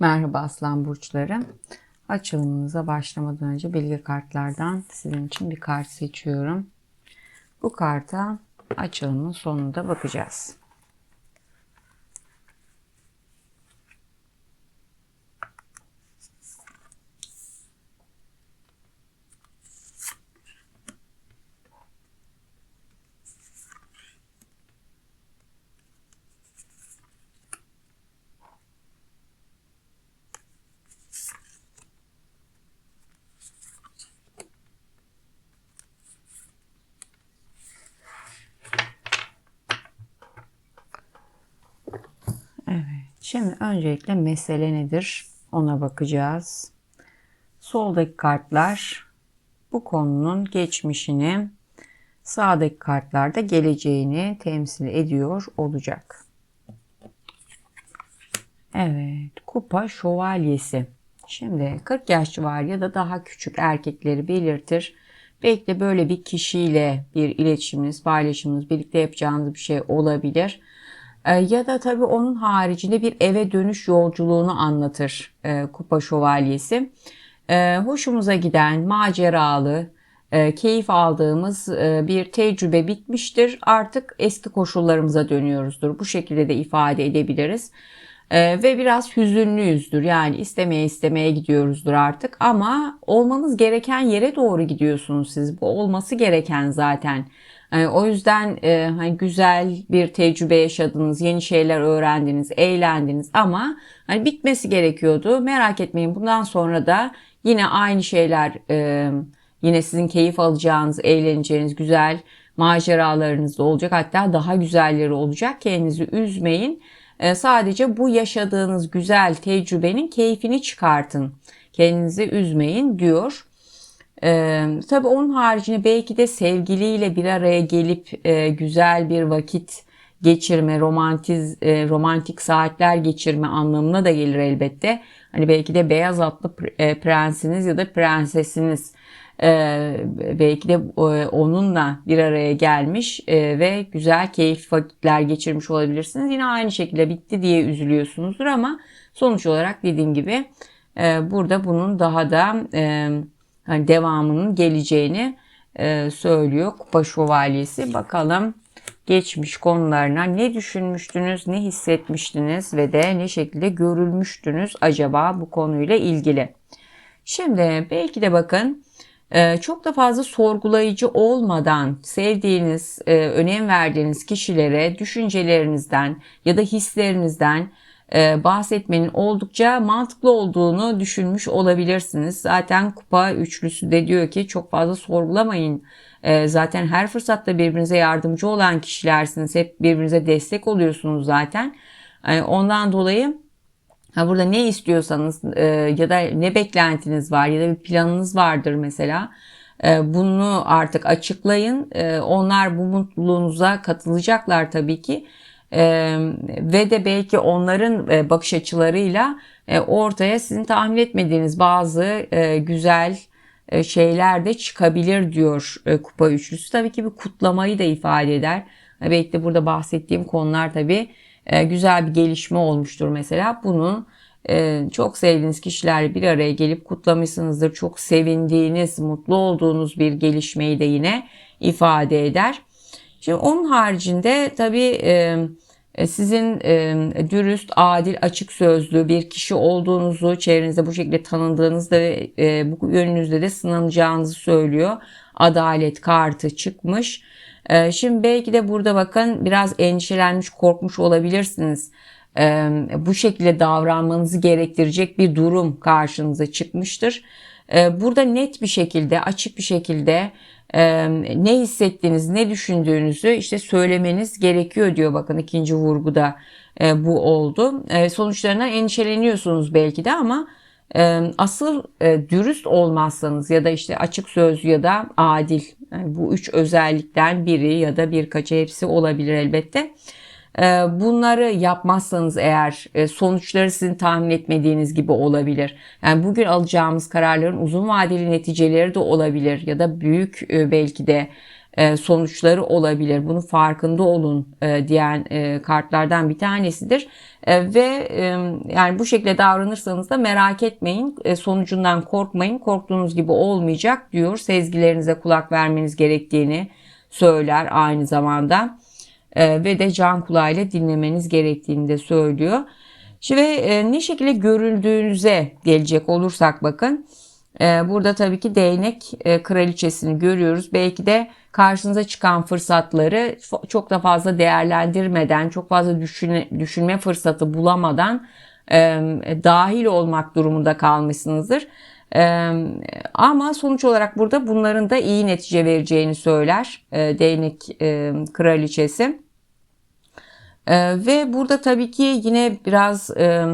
Merhaba Aslan Burçları. Açılımınıza başlamadan önce bilgi kartlardan sizin için bir kart seçiyorum. Bu karta açılımın sonunda bakacağız. Evet. Şimdi öncelikle mesele nedir? Ona bakacağız. Soldaki kartlar bu konunun geçmişini, sağdaki kartlar da geleceğini temsil ediyor olacak. Evet, kupa şövalyesi. Şimdi 40 yaş var ya da daha küçük erkekleri belirtir. Belki de böyle bir kişiyle bir iletişiminiz, paylaşımınız, birlikte yapacağınız bir şey olabilir. Ee, ya da tabii onun haricinde bir eve dönüş yolculuğunu anlatır e, Kupa Şövalyesi. E, hoşumuza giden, maceralı, e, keyif aldığımız e, bir tecrübe bitmiştir. Artık eski koşullarımıza dönüyoruzdur. Bu şekilde de ifade edebiliriz. E, ve biraz hüzünlüyüzdür. Yani istemeye istemeye gidiyoruzdur artık. Ama olmanız gereken yere doğru gidiyorsunuz siz. Bu olması gereken zaten. Yani o yüzden e, hani güzel bir tecrübe yaşadınız, yeni şeyler öğrendiniz, eğlendiniz ama hani bitmesi gerekiyordu. Merak etmeyin bundan sonra da yine aynı şeyler e, yine sizin keyif alacağınız, eğleneceğiniz güzel maceralarınız da olacak. Hatta daha güzelleri olacak. Kendinizi üzmeyin. E, sadece bu yaşadığınız güzel tecrübenin keyfini çıkartın. Kendinizi üzmeyin diyor. Ee, tabii onun haricinde belki de sevgiliyle bir araya gelip e, güzel bir vakit geçirme, romantiz, e, romantik saatler geçirme anlamına da gelir elbette. Hani belki de beyaz atlı prensiniz ya da prensesiniz e, belki de e, onunla bir araya gelmiş e, ve güzel keyif vakitler geçirmiş olabilirsiniz. Yine aynı şekilde bitti diye üzülüyorsunuzdur ama sonuç olarak dediğim gibi e, burada bunun daha da e, hani devamının geleceğini e, söylüyor Kupa Şövalyesi. Bakalım geçmiş konularına ne düşünmüştünüz, ne hissetmiştiniz ve de ne şekilde görülmüştünüz acaba bu konuyla ilgili. Şimdi belki de bakın e, çok da fazla sorgulayıcı olmadan sevdiğiniz, e, önem verdiğiniz kişilere düşüncelerinizden ya da hislerinizden bahsetmenin oldukça mantıklı olduğunu düşünmüş olabilirsiniz. Zaten kupa üçlüsü de diyor ki çok fazla sorgulamayın. E, zaten her fırsatta birbirinize yardımcı olan kişilersiniz. Hep birbirinize destek oluyorsunuz zaten. E, ondan dolayı burada ne istiyorsanız e, ya da ne beklentiniz var ya da bir planınız vardır mesela. E, bunu artık açıklayın. E, onlar bu mutluluğunuza katılacaklar tabii ki. Ve de belki onların e, bakış açılarıyla e, ortaya sizin tahmin etmediğiniz bazı e, güzel şeyler de çıkabilir diyor kupa üçlüsü. Tabii ki bir kutlamayı da ifade eder. Belki de burada bahsettiğim konular tabii güzel bir gelişme olmuştur mesela. Bunu e, çok sevdiğiniz kişilerle bir araya gelip kutlamışsınızdır. Çok sevindiğiniz, mutlu olduğunuz bir gelişmeyi de yine ifade eder. Şimdi onun haricinde tabii e, sizin dürüst, adil, açık sözlü bir kişi olduğunuzu, çevrenizde bu şekilde tanındığınızda ve bu yönünüzde de sınanacağınızı söylüyor. Adalet kartı çıkmış. Şimdi belki de burada bakın biraz endişelenmiş, korkmuş olabilirsiniz. Bu şekilde davranmanızı gerektirecek bir durum karşınıza çıkmıştır. Burada net bir şekilde, açık bir şekilde ne hissettiğiniz, ne düşündüğünüzü işte söylemeniz gerekiyor diyor. Bakın ikinci vurguda bu oldu. Sonuçlarına endişeleniyorsunuz belki de ama asıl dürüst olmazsanız ya da işte açık söz ya da adil yani bu üç özellikten biri ya da birkaçı hepsi olabilir elbette. Bunları yapmazsanız eğer sonuçları sizin tahmin etmediğiniz gibi olabilir. Yani bugün alacağımız kararların uzun vadeli neticeleri de olabilir ya da büyük belki de e, sonuçları olabilir. Bunun farkında olun e, diyen e, kartlardan bir tanesidir. E, ve e, yani bu şekilde davranırsanız da merak etmeyin. E, sonucundan korkmayın. Korktuğunuz gibi olmayacak diyor. Sezgilerinize kulak vermeniz gerektiğini söyler aynı zamanda. E, ve de can kulağıyla dinlemeniz gerektiğini de söylüyor. Şimdi e, ne şekilde görüldüğünüze gelecek olursak bakın. E, burada tabii ki değnek e, kraliçesini görüyoruz. Belki de karşınıza çıkan fırsatları çok da fazla değerlendirmeden, çok fazla düşüne, düşünme fırsatı bulamadan e, dahil olmak durumunda kalmışsınızdır. E, ama sonuç olarak burada bunların da iyi netice vereceğini söyler e, değnek e, kraliçesi. Ee, ve burada tabii ki yine biraz e,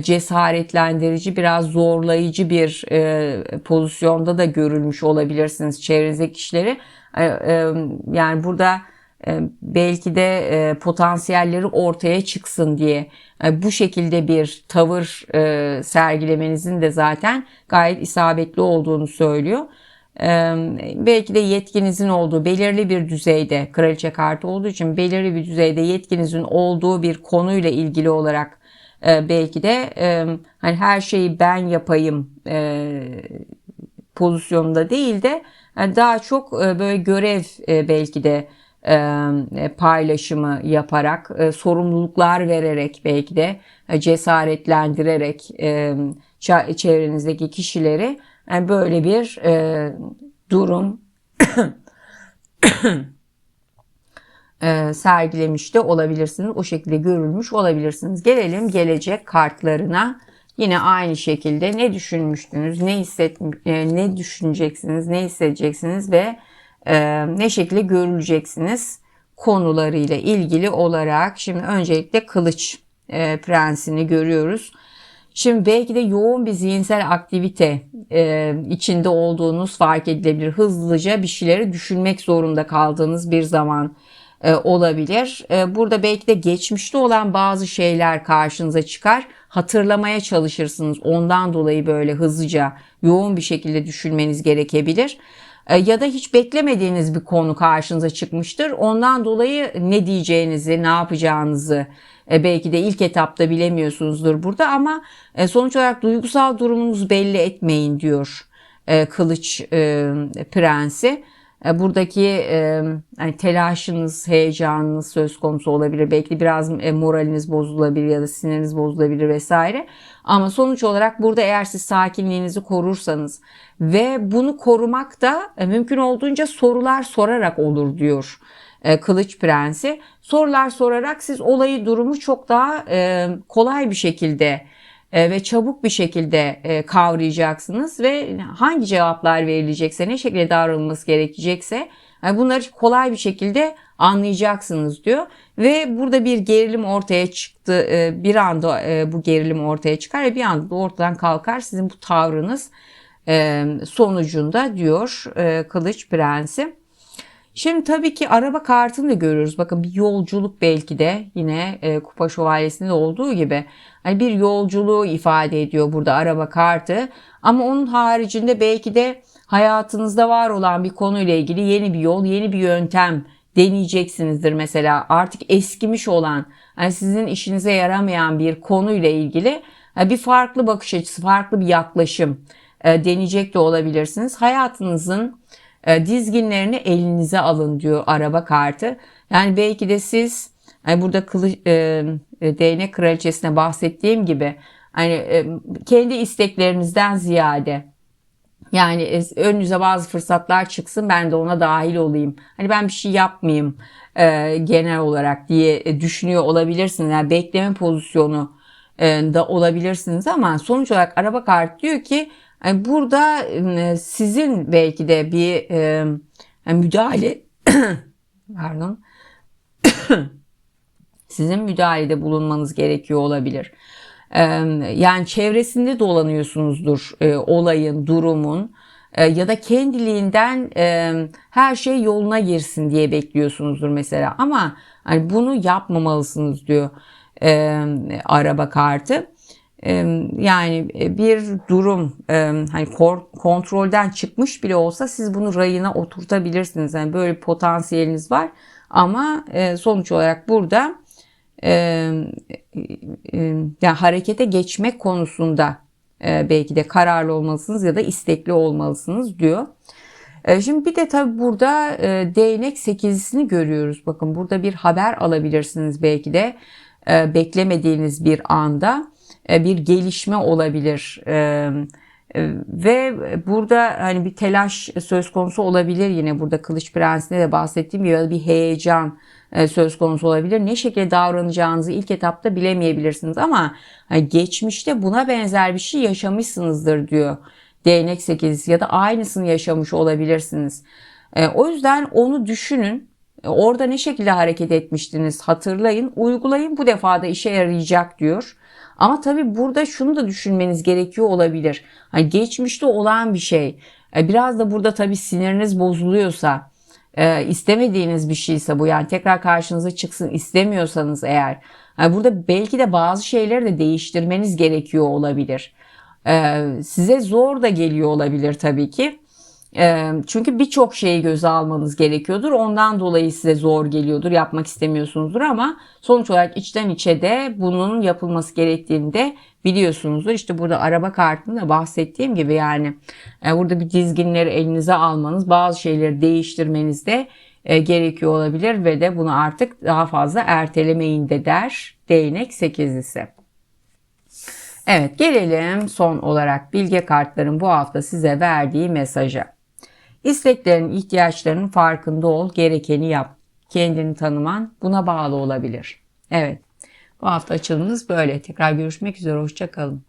cesaretlendirici, biraz zorlayıcı bir e, pozisyonda da görülmüş olabilirsiniz çevrenizdeki kişileri. E, e, yani burada e, belki de e, potansiyelleri ortaya çıksın diye e, bu şekilde bir tavır sergilemenizin de zaten gayet isabetli olduğunu söylüyor belki de yetkinizin olduğu belirli bir düzeyde kraliçe kartı olduğu için belirli bir düzeyde yetkinizin olduğu bir konuyla ilgili olarak belki de hani her şeyi ben yapayım pozisyonunda değil de daha çok böyle görev belki de paylaşımı yaparak sorumluluklar vererek belki de cesaretlendirerek çevrenizdeki kişileri yani böyle bir e, durum e, sergilemiş de olabilirsiniz. O şekilde görülmüş olabilirsiniz. Gelelim gelecek kartlarına. Yine aynı şekilde ne düşünmüştünüz, ne hisset, e, ne düşüneceksiniz, ne hissedeceksiniz ve e, ne şekilde görüleceksiniz konularıyla ilgili olarak. Şimdi öncelikle kılıç e, prensini görüyoruz. Şimdi belki de yoğun bir zihinsel aktivite e, içinde olduğunuz fark edilebilir. Hızlıca bir şeyleri düşünmek zorunda kaldığınız bir zaman e, olabilir. E, burada belki de geçmişte olan bazı şeyler karşınıza çıkar. Hatırlamaya çalışırsınız. Ondan dolayı böyle hızlıca yoğun bir şekilde düşünmeniz gerekebilir ya da hiç beklemediğiniz bir konu karşınıza çıkmıştır. Ondan dolayı ne diyeceğinizi, ne yapacağınızı e, belki de ilk etapta bilemiyorsunuzdur burada ama e, sonuç olarak duygusal durumunuzu belli etmeyin diyor e, Kılıç Prensi. Buradaki hani telaşınız, heyecanınız söz konusu olabilir. Belki biraz moraliniz bozulabilir ya da siniriniz bozulabilir vesaire. Ama sonuç olarak burada eğer siz sakinliğinizi korursanız ve bunu korumak da mümkün olduğunca sorular sorarak olur diyor e, Kılıç Prensi. Sorular sorarak siz olayı durumu çok daha e, kolay bir şekilde e, ve çabuk bir şekilde e, kavrayacaksınız ve hangi cevaplar verilecekse ne şekilde davranılması gerekecekse yani bunları kolay bir şekilde anlayacaksınız diyor ve burada bir gerilim ortaya çıktı e, bir anda e, bu gerilim ortaya çıkar ve bir anda da ortadan kalkar sizin bu tavrınız e, sonucunda diyor e, Kılıç Prensi. Şimdi tabii ki araba kartını da görüyoruz. Bakın bir yolculuk belki de yine e, Kupa Şövalyesi'nde olduğu gibi hani bir yolculuğu ifade ediyor burada araba kartı. Ama onun haricinde belki de hayatınızda var olan bir konuyla ilgili yeni bir yol, yeni bir yöntem deneyeceksinizdir mesela. Artık eskimiş olan, hani sizin işinize yaramayan bir konuyla ilgili bir farklı bakış açısı, farklı bir yaklaşım e, deneyecek de olabilirsiniz. Hayatınızın e, dizginlerini elinize alın diyor araba kartı. Yani belki de siz yani burada kılı, e, e, değnek kraliçesine bahsettiğim gibi hani e, kendi isteklerinizden ziyade yani e, önünüze bazı fırsatlar çıksın ben de ona dahil olayım. Hani ben bir şey yapmayayım e, genel olarak diye e, düşünüyor olabilirsiniz. Yani bekleme pozisyonu da olabilirsiniz ama sonuç olarak araba kart diyor ki yani burada sizin belki de bir e, müdahale pardon sizin müdahalede bulunmanız gerekiyor olabilir. Yani çevresinde dolanıyorsunuzdur e, olayın, durumun e, ya da kendiliğinden her şey yoluna girsin diye bekliyorsunuzdur mesela. Ama hani bunu yapmamalısınız diyor araba kartı. E, yani bir durum e, hani kontrolden çıkmış bile olsa siz bunu rayına oturtabilirsiniz. Yani böyle bir potansiyeliniz var ama e, sonuç olarak burada e, e, yani harekete geçmek konusunda e, belki de kararlı olmalısınız ya da istekli olmalısınız diyor. E, Şimdi bir de tabii burada e, değnek sekizisini görüyoruz. Bakın burada bir haber alabilirsiniz belki de e, beklemediğiniz bir anda e, bir gelişme olabilir. E, e, Ve burada hani bir telaş söz konusu olabilir yine burada Kılıç Prensi'nde de bahsettiğim gibi bir heyecan e, söz konusu olabilir. Ne şekilde davranacağınızı ilk etapta bilemeyebilirsiniz ama hani geçmişte buna benzer bir şey yaşamışsınızdır diyor değnek sekizisi ya da aynısını yaşamış olabilirsiniz. E, o yüzden onu düşünün. E, Orada ne şekilde hareket etmiştiniz hatırlayın, uygulayın bu defa da işe yarayacak diyor. Ama tabii burada şunu da düşünmeniz gerekiyor olabilir. Hani geçmişte olan bir şey. E, Biraz da burada tabii siniriniz bozuluyorsa, e, istemediğiniz bir şeyse bu yani tekrar karşınıza çıksın istemiyorsanız eğer. yani burada belki de bazı şeyleri de değiştirmeniz gerekiyor olabilir. Size zor da geliyor olabilir tabii ki. Çünkü birçok şeyi göze almanız gerekiyordur. Ondan dolayı size zor geliyordur, yapmak istemiyorsunuzdur ama sonuç olarak içten içe de bunun yapılması gerektiğini de biliyorsunuzdur. İşte burada araba kartında da bahsettiğim gibi yani burada bir dizginleri elinize almanız, bazı şeyleri değiştirmeniz de gerekiyor olabilir ve de bunu artık daha fazla ertelemeyin de der değnek sekizlisi. Evet gelelim son olarak bilge kartların bu hafta size verdiği mesaja. İsteklerin, ihtiyaçlarının farkında ol, gerekeni yap. Kendini tanıman buna bağlı olabilir. Evet, bu hafta açılımınız böyle. Tekrar görüşmek üzere, hoşçakalın.